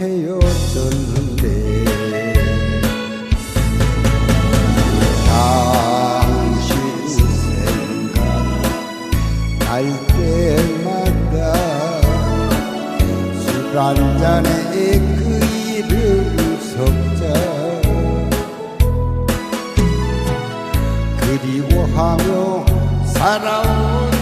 헤어졌는데. 당신 생각 날 때마다 술 한잔에 그 이름 섞자 그리워하며 살아온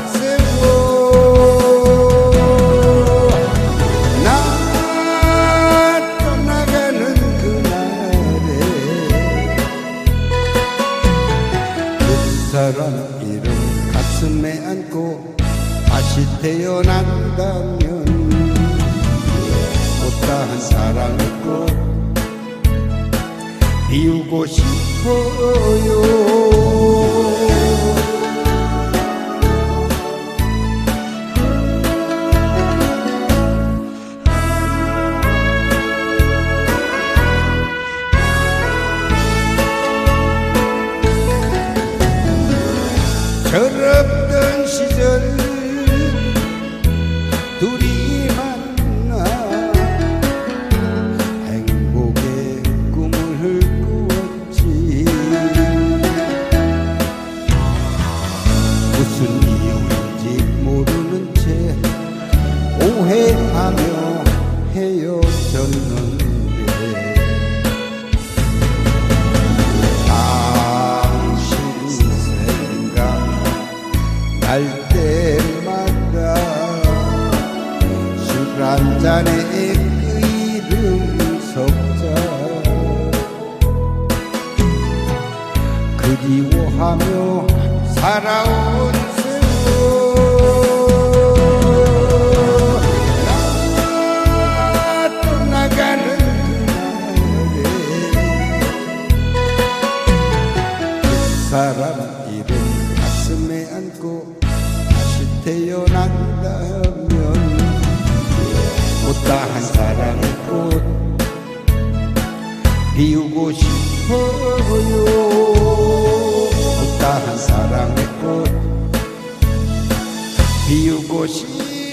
그 사람 이름 가슴에 안고 다시 태어난다면 못다한 사랑을 꼭 비우고 싶어요 시절 둘이 만나? 행복의 꿈을 꾸었지. 무슨 이유인지 모르는 채 오해하며 헤어졌는 한 잔에 그 이름 석자 그리워하며 살아온 세월 나 떠나가는 그날에 그 사람 이름 가슴에 안고 다시 태어난 피우고 싶어요. 못다한 사랑의 꽃. 피우고 싶어요